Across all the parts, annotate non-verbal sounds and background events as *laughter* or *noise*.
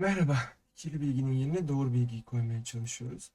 Merhaba. İkili bilginin yerine doğru bilgiyi koymaya çalışıyoruz.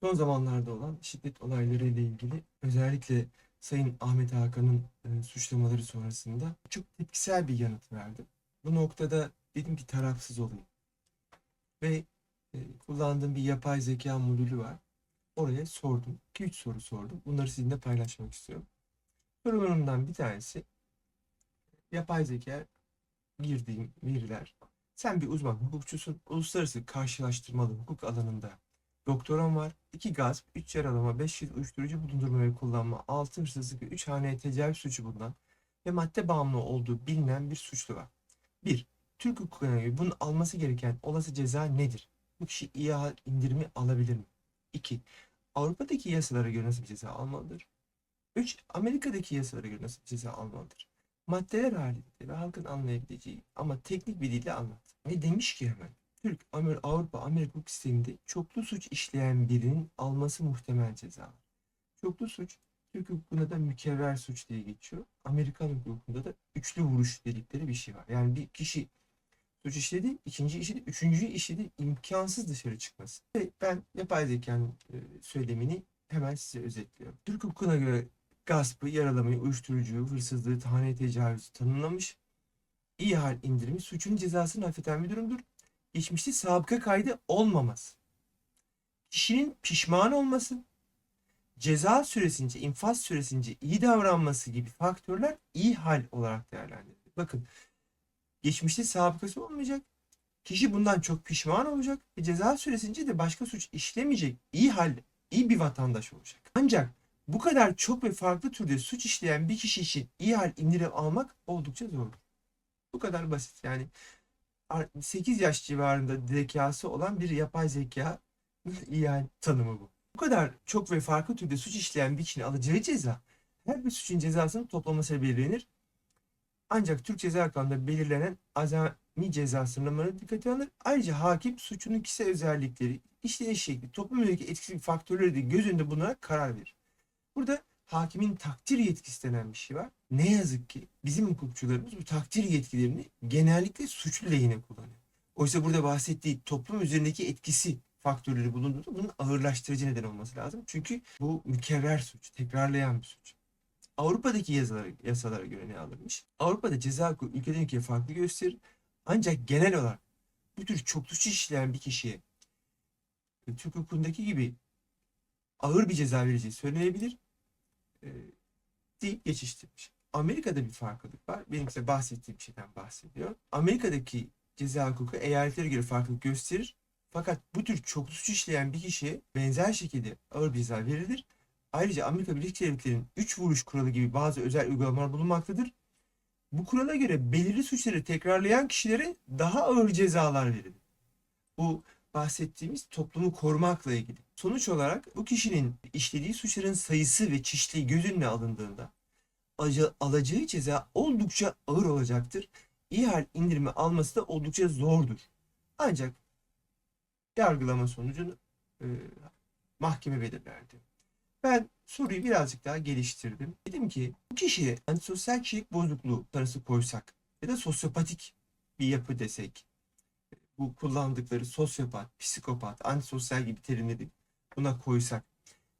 Son zamanlarda olan şiddet olayları ile ilgili özellikle Sayın Ahmet Hakan'ın e, suçlamaları sonrasında çok tepkisel bir yanıt verdim. Bu noktada dedim ki tarafsız olayım. Ve e, kullandığım bir yapay zeka modülü var. Oraya sordum. 2-3 soru sordum. Bunları sizinle paylaşmak istiyorum. Sorularımdan bir tanesi yapay zeka girdiğim veriler sen bir uzman hukukçusun. Uluslararası karşılaştırmalı hukuk alanında doktoran var. 2 gasp, 3 yaralama, 5 yıl uyuşturucu bulundurma ve kullanma, 6 hırsızlık ve 3 haneye tecavüz suçu bulunan ve madde bağımlı olduğu bilinen bir suçlu var. 1. Türk hukukuna göre bunun alması gereken olası ceza nedir? Bu kişi ihal indirimi alabilir mi? 2. Avrupa'daki yasalara göre nasıl bir ceza almalıdır? 3. Amerika'daki yasalara göre nasıl bir ceza almalıdır? Maddeler halinde ve halkın anlayabileceği ama teknik bir dille anlat. Ve demiş ki hemen Türk, Amer, Avrupa, Amerika hukuk sisteminde çoklu suç işleyen birinin alması muhtemel ceza. Çoklu suç Türk hukukunda da mükerrer suç diye geçiyor. Amerikan hukukunda da üçlü vuruş dedikleri bir şey var. Yani bir kişi suç işledi, ikinci işledi, üçüncü işledi, imkansız dışarı çıkması. Ve ben yapay zekanın e, söylemini hemen size özetliyorum. Türk hukukuna göre gaspı, yaralamayı, uyuşturucuyu, hırsızlığı, haneye tecavüzü tanımlamış. İhal indirimi suçun cezasını hafifleten bir durumdur. Geçmişte sabıka kaydı olmaması. Kişinin pişman olması, ceza süresince, infaz süresince iyi davranması gibi faktörler iyi hal olarak değerlendirilir. Bakın, geçmişte sabıkası olmayacak. Kişi bundan çok pişman olacak ve ceza süresince de başka suç işlemeyecek. iyi hal, iyi bir vatandaş olacak. Ancak bu kadar çok ve farklı türde suç işleyen bir kişi için iyi hal indirim almak oldukça zor. Bu kadar basit. Yani 8 yaş civarında zekası olan bir yapay zeka *laughs* iyi hal tanımı bu. Bu kadar çok ve farklı türde suç işleyen bir kişinin alacağı ceza her bir suçun cezasının toplaması belirlenir. Ancak Türk Ceza Kanunu'nda belirlenen azami ceza sınırlamaları dikkate alınır. Ayrıca hakim suçunun kişisel özellikleri, işleyiş şekli, toplum yönelik etkisi faktörleri de göz önünde bulunarak karar verir. Burada hakimin takdir yetkisi denen bir şey var. Ne yazık ki bizim hukukçularımız bu takdir yetkilerini genellikle suçlu lehine kullanıyor. Oysa burada bahsettiği toplum üzerindeki etkisi faktörleri bulunduğunda bunun ağırlaştırıcı neden olması lazım. Çünkü bu mükerrer suç, tekrarlayan bir suç. Avrupa'daki yasalara, yasalara göre ne alınmış? Avrupa'da ceza hukuku ülkeden ülkeye farklı gösterir. Ancak genel olarak bu tür çoklu suç işleyen bir kişiye Türk hukukundaki gibi ağır bir ceza vereceği söylenebilir e, deyip geçiştirmiş. Amerika'da bir farklılık var. Benim size bahsettiğim şeyden bahsediyor. Amerika'daki ceza hukuku eyaletlere göre farklılık gösterir. Fakat bu tür çoklu suç işleyen bir kişiye benzer şekilde ağır bir ceza verilir. Ayrıca Amerika Birleşik Devletleri'nin 3 vuruş kuralı gibi bazı özel uygulamalar bulunmaktadır. Bu kurala göre belirli suçları tekrarlayan kişilere daha ağır cezalar verilir. Bu bahsettiğimiz toplumu korumakla ilgili. Sonuç olarak bu kişinin işlediği suçların sayısı ve çeşitliği göz önüne alındığında alacağı ceza oldukça ağır olacaktır. İhal indirimi alması da oldukça zordur. Ancak yargılama sonucunu e, mahkeme belirlerdi. Ben soruyu birazcık daha geliştirdim. Dedim ki bu kişiye antisosyal kişilik bozukluğu tanısı koysak ya da sosyopatik bir yapı desek bu kullandıkları sosyopat, psikopat, antisosyal gibi terimleri buna koysak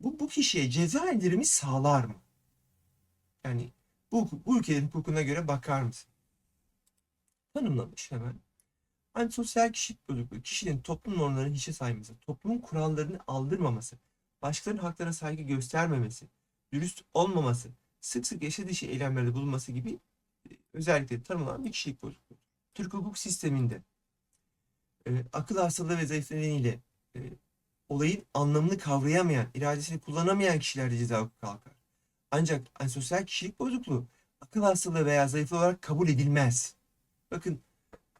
bu, bu kişiye ceza indirimi sağlar mı? Yani bu, bu ülkenin hukukuna göre bakar mısın? Tanımlamış hemen. Antisosyal kişilik bozukluğu, kişinin toplum normlarını hiçe sayması, toplumun kurallarını aldırmaması, başkalarının haklarına saygı göstermemesi, dürüst olmaması, sık sık yaşa dışı eylemlerde bulunması gibi e, özellikle tanımlanan bir kişilik bozukluğu. Türk hukuk sisteminde e, akıl hastalığı ve zayıflığı nedeniyle e, olayın anlamını kavrayamayan, iradesini kullanamayan kişilerde ceza hukuku kalkar. Ancak antisosyal kişilik bozukluğu akıl hastalığı veya zayıflığı olarak kabul edilmez. Bakın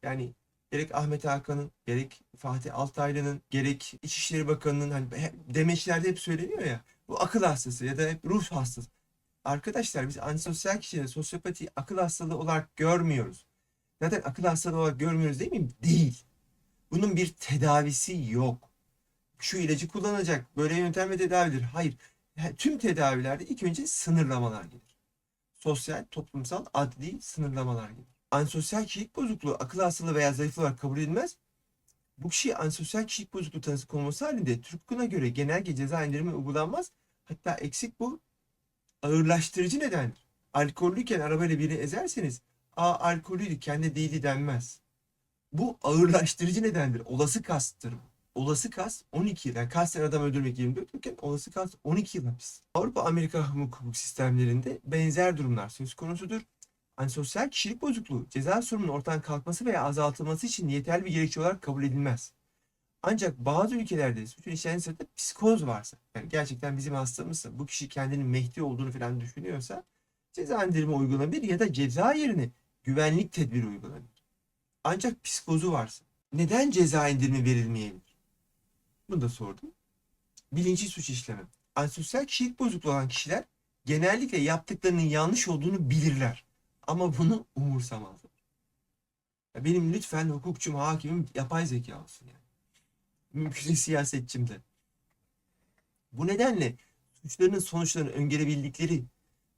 yani gerek Ahmet Hakan'ın, gerek Fatih Altaylı'nın, gerek İçişleri Bakanı'nın hani demeçlerde hep söyleniyor ya bu akıl hastası ya da hep ruh hastası. Arkadaşlar biz antisosyal kişileri sosyopati akıl hastalığı olarak görmüyoruz. Zaten akıl hastalığı olarak görmüyoruz değil mi? Değil. Bunun bir tedavisi yok. Şu ilacı kullanacak, böyle yöntemle tedavidir. Hayır. Tüm tedavilerde ilk önce sınırlamalar gelir. Sosyal, toplumsal, adli sınırlamalar gelir. Ansosyal kişilik bozukluğu akıl hastalığı veya zayıflığı olarak kabul edilmez. Bu kişiye ansosyal kişilik bozukluğu tanısı konulması halinde Türk hukukuna göre genelge ceza indirimi uygulanmaz. Hatta eksik bu ağırlaştırıcı nedendir. Alkollüyken arabayla birini ezerseniz a alkollüydü kendi değildi denmez. Bu ağırlaştırıcı nedendir. Olası kasttır. bu. Olası kast 12 yıl. Yani kasten adam öldürmek 24 yılken olası kast 12 yıl hapis. Avrupa Amerika hukuk sistemlerinde benzer durumlar söz konusudur. Antisosyal kişilik bozukluğu ceza sorunun ortadan kalkması veya azaltılması için yeterli bir gerekçe olarak kabul edilmez. Ancak bazı ülkelerde suçun işlendiği sırada psikoz varsa, yani gerçekten bizim hastamızsa, bu kişi kendinin Mehdi olduğunu falan düşünüyorsa ceza indirimi uygulanabilir ya da ceza yerine güvenlik tedbiri uygulanabilir. Ancak psikozu varsa neden ceza indirimi verilmeyebilir? Bunu da sordum. Bilinçli suç işleme. Antisosyal kişilik bozukluğu olan kişiler genellikle yaptıklarının yanlış olduğunu bilirler. Ama bunu umursamazlar. Ya benim lütfen hukukçum, hakimim yapay zeka olsun yani. Mümkünse siyasetçim de. Bu nedenle suçlarının sonuçlarını öngörebildikleri,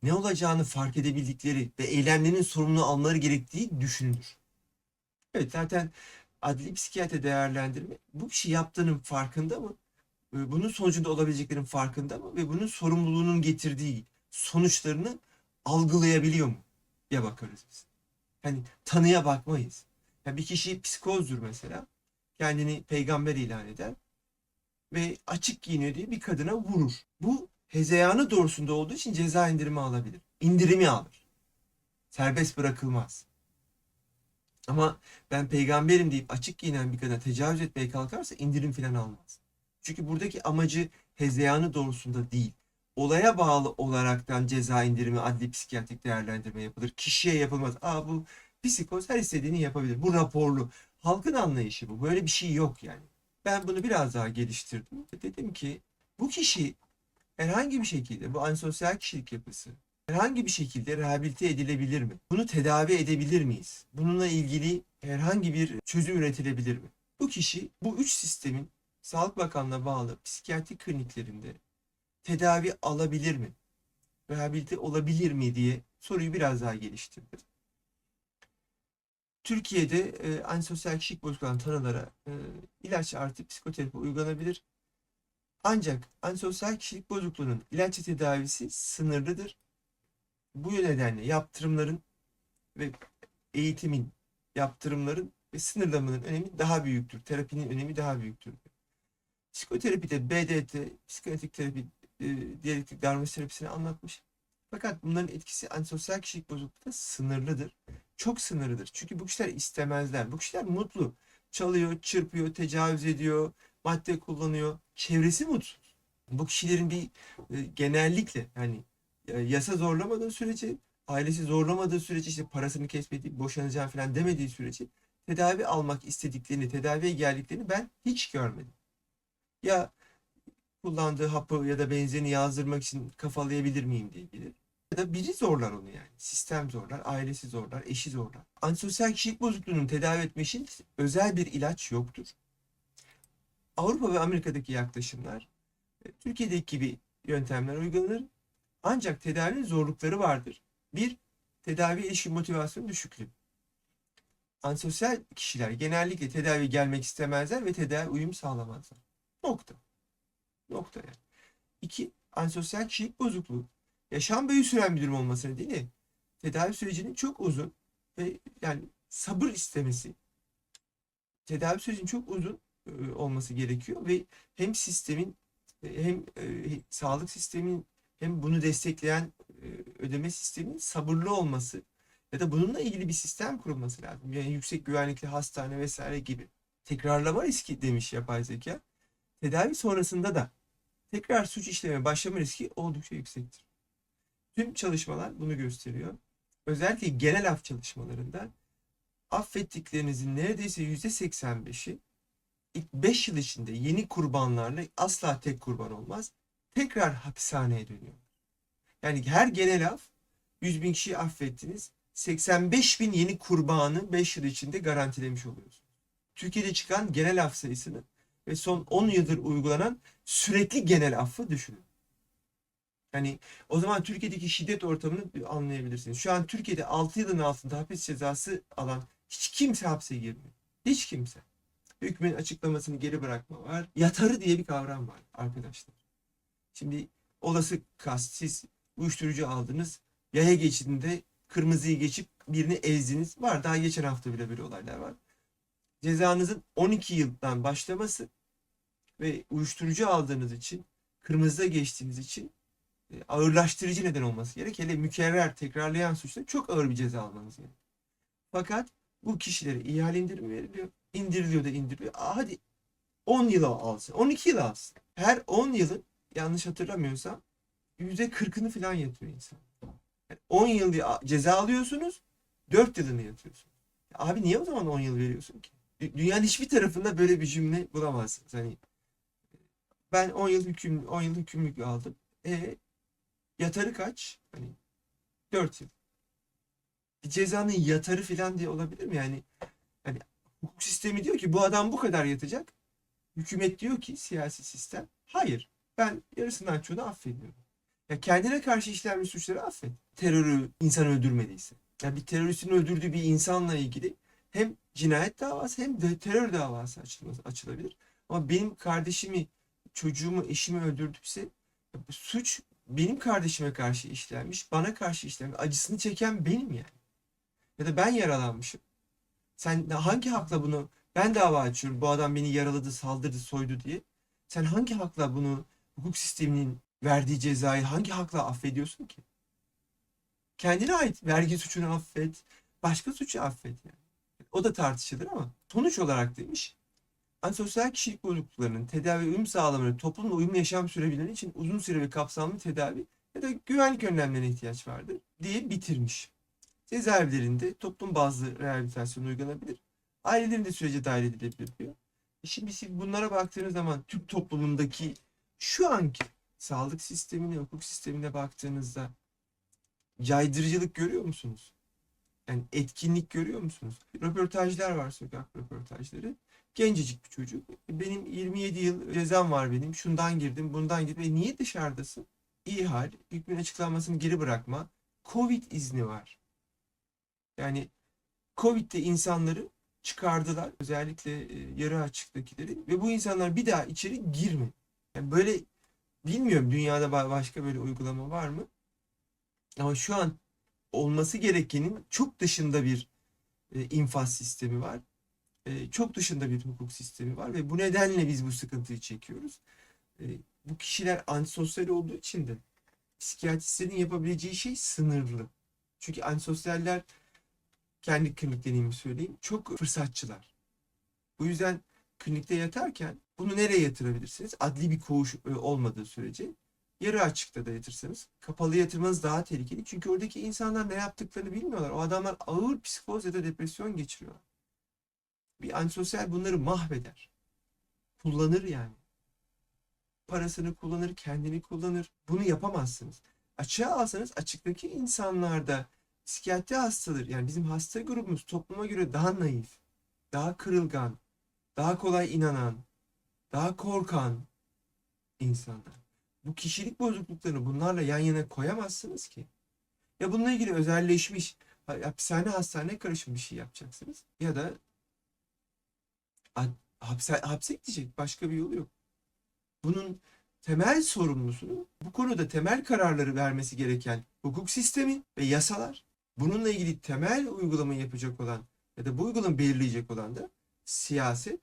ne olacağını fark edebildikleri ve eylemlerinin sorumluluğu almaları gerektiği düşünülür. Evet zaten adli psikiyatri değerlendirme bu kişi yaptığının farkında mı? Bunun sonucunda olabileceklerin farkında mı? Ve bunun sorumluluğunun getirdiği sonuçlarını algılayabiliyor mu? Ya bakarız biz. Hani tanıya bakmayız. Ya bir kişi psikozdur mesela. Kendini peygamber ilan eder ve açık giyiniyor diye bir kadına vurur. Bu hezeyanı doğrusunda olduğu için ceza indirimi alabilir. İndirimi alır. Serbest bırakılmaz. Ama ben peygamberim deyip açık giyinen bir kadına tecavüz etmeye kalkarsa indirim falan almaz. Çünkü buradaki amacı hezeyanı doğrusunda değil. Olaya bağlı olaraktan ceza indirimi adli psikiyatrik değerlendirme yapılır. Kişiye yapılmaz. Aa bu psikoz her istediğini yapabilir. Bu raporlu. Halkın anlayışı bu. Böyle bir şey yok yani. Ben bunu biraz daha geliştirdim. Dedim ki bu kişi herhangi bir şekilde bu antisosyal kişilik yapısı herhangi bir şekilde rehabilite edilebilir mi? Bunu tedavi edebilir miyiz? Bununla ilgili herhangi bir çözüm üretilebilir mi? Bu kişi bu üç sistemin Sağlık Bakanlığı'na bağlı psikiyatri kliniklerinde tedavi alabilir mi? Rehabilite olabilir mi diye soruyu biraz daha geliştirdim. Türkiye'de e, antisosyal kişilik bozukluğu olan tanılara e, ilaç artı psikoterapi uygulanabilir. Ancak antisosyal kişilik bozukluğunun ilaç tedavisi sınırlıdır. Bu nedenle yaptırımların ve eğitimin, yaptırımların ve sınırlamanın önemi daha büyüktür. Terapinin önemi daha büyüktür. Psikoterapide BDT, psikanalitik terapi, e, diyalektik davranış terapisini anlatmış. Fakat bunların etkisi antisosyal kişilik bozukluğunda sınırlıdır. Çok sınırlıdır. Çünkü bu kişiler istemezler. Bu kişiler mutlu. Çalıyor, çırpıyor, tecavüz ediyor, madde kullanıyor. Çevresi mutsuz. Bu kişilerin bir e, genellikle yani yasa zorlamadığı sürece, ailesi zorlamadığı sürece işte parasını kesmediği, boşanacağım falan demediği sürece tedavi almak istediklerini, tedaviye geldiklerini ben hiç görmedim. Ya kullandığı hapı ya da benzerini yazdırmak için kafalayabilir miyim diye gelir. Ya da biri zorlar onu yani. Sistem zorlar, ailesi zorlar, eşi zorlar. Antisosyal kişilik bozukluğunun tedavi etme için özel bir ilaç yoktur. Avrupa ve Amerika'daki yaklaşımlar e, Türkiye'deki gibi yöntemler uygulanır. Ancak tedavinin zorlukları vardır. Bir, tedavi ilişkin motivasyon düşüklüğü. Antisosyal kişiler genellikle tedavi gelmek istemezler ve tedavi uyum sağlamazlar. Nokta. Nokta yani. İki, antisosyal kişilik bozukluğu. Yaşam boyu süren bir durum olması nedeniyle tedavi sürecinin çok uzun ve yani sabır istemesi. Tedavi sürecinin çok uzun e, olması gerekiyor ve hem sistemin e, hem e, sağlık sistemin hem bunu destekleyen e, ödeme sistemin sabırlı olması ya da bununla ilgili bir sistem kurulması lazım. Yani yüksek güvenlikli hastane vesaire gibi. Tekrarlama riski demiş yapay zeka. Tedavi sonrasında da tekrar suç işlemeye başlama riski oldukça yüksektir. Tüm çalışmalar bunu gösteriyor. Özellikle genel af çalışmalarında affettiklerinizin neredeyse %85'i ilk 5 yıl içinde yeni kurbanlarla asla tek kurban olmaz. Tekrar hapishaneye dönüyor. Yani her genel af 100 bin kişiyi affettiniz. 85 bin yeni kurbanı 5 yıl içinde garantilemiş oluyorsunuz. Türkiye'de çıkan genel af sayısını ve son 10 yıldır uygulanan sürekli genel affı düşünün. Yani o zaman Türkiye'deki şiddet ortamını anlayabilirsiniz. Şu an Türkiye'de 6 yılın altında hapis cezası alan hiç kimse hapse girmiyor. Hiç kimse. Hükmün açıklamasını geri bırakma var. Yatarı diye bir kavram var arkadaşlar. Şimdi olası kast siz uyuşturucu aldınız. Yaya geçidinde kırmızıyı geçip birini ezdiniz. Var daha geçen hafta bile böyle olaylar var. Cezanızın 12 yıldan başlaması ve uyuşturucu aldığınız için, kırmızıda geçtiğiniz için e, ağırlaştırıcı neden olması gerek. Hele mükerrer, tekrarlayan suçta çok ağır bir ceza almanız gerek. Fakat bu kişilere ihale indirimi veriliyor. İndiriliyor da indiriliyor. Aa, hadi 10 yıl alsın, 12 yıl alsın. Her 10 yılın yanlış hatırlamıyorsam %40'ını falan yatıyor insan. Yani 10 yıl ceza alıyorsunuz, 4 yılını yatıyorsunuz. Ya Abi niye o zaman 10 yıl veriyorsun ki? Dü- Dünyanın hiçbir tarafında böyle bir cümle bulamazsınız. Hani ben 10 yıl hüküm 10 yıl hükümlülük aldım. E yatarı kaç? Hani 4 yıl. Bir cezanın yatarı falan diye olabilir mi? Yani hani hukuk sistemi diyor ki bu adam bu kadar yatacak. Hükümet diyor ki siyasi sistem hayır ben yarısından çoğunu affediyorum. Ya kendine karşı işlenmiş suçları affet. Terörü insan öldürmediyse. Ya bir teröristin öldürdüğü bir insanla ilgili hem cinayet davası hem de terör davası açılması, açılabilir. Ama benim kardeşimi, çocuğumu, eşimi öldürdükse suç benim kardeşime karşı işlenmiş, bana karşı işlenmiş. Acısını çeken benim yani. Ya da ben yaralanmışım. Sen hangi hakla bunu ben dava açıyorum bu adam beni yaraladı, saldırdı, soydu diye. Sen hangi hakla bunu hukuk sisteminin verdiği cezayı hangi hakla affediyorsun ki? Kendine ait vergi suçunu affet, başka suçu affet yani. O da tartışılır ama sonuç olarak demiş antisosyal kişilik bozukluklarının tedavi uyum sağlamaları toplumla uyumlu yaşam sürebilmeleri için uzun süre ve kapsamlı tedavi ya da güvenlik önlemlerine ihtiyaç vardır diye bitirmiş. Cezaevlerinde toplum bazlı rehabilitasyon uygulanabilir. Ailelerin de sürece dahil edilebilir diyor. E Şimdi siz bunlara baktığınız zaman Türk toplumundaki şu anki sağlık sistemine, hukuk sistemine baktığınızda caydırıcılık görüyor musunuz? Yani etkinlik görüyor musunuz? Röportajlar var, sokak röportajları. Gencecik bir çocuk. Benim 27 yıl cezam var benim. Şundan girdim, bundan girdim. E niye dışarıdasın? İyi hal, hükmün açıklanmasını geri bırakma. Covid izni var. Yani Covid'de insanları çıkardılar. Özellikle e, yarı açıktakileri. Ve bu insanlar bir daha içeri girmedi. Yani böyle bilmiyorum dünyada ba- başka böyle uygulama var mı? Ama şu an olması gerekenin çok dışında bir e, infaz sistemi var. E, çok dışında bir hukuk sistemi var ve bu nedenle biz bu sıkıntıyı çekiyoruz. E, bu kişiler antisosyal olduğu için de psikiyatristlerin yapabileceği şey sınırlı. Çünkü antisosyaller kendi klinik deneyimimi söyleyeyim çok fırsatçılar. Bu yüzden klinikte yatarken bunu nereye yatırabilirsiniz? Adli bir koğuş e, olmadığı sürece yarı açıkta da yatırsanız kapalı yatırmanız daha tehlikeli. Çünkü oradaki insanlar ne yaptıklarını bilmiyorlar. O adamlar ağır psikoz ya da depresyon geçiriyorlar. Bir antisosyal bunları mahveder. Kullanır yani. Parasını kullanır, kendini kullanır. Bunu yapamazsınız. Açığa alsanız açıktaki insanlarda psikiyatri hastaları yani bizim hasta grubumuz topluma göre daha naif, daha kırılgan, daha kolay inanan, daha korkan insanlar. Bu kişilik bozukluklarını bunlarla yan yana koyamazsınız ki. Ya bununla ilgili özelleşmiş ha- hapishane hastane karışım bir şey yapacaksınız. Ya da hapse, hapse gidecek. Başka bir yolu yok. Bunun temel sorumlusunu bu konuda temel kararları vermesi gereken hukuk sistemi ve yasalar. Bununla ilgili temel uygulamayı yapacak olan ya da bu uygulamayı belirleyecek olan da siyaset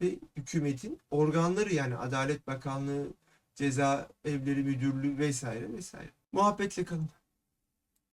ve hükümetin organları yani Adalet Bakanlığı, Ceza Evleri Müdürlüğü vesaire vesaire. Muhabbetle kalın.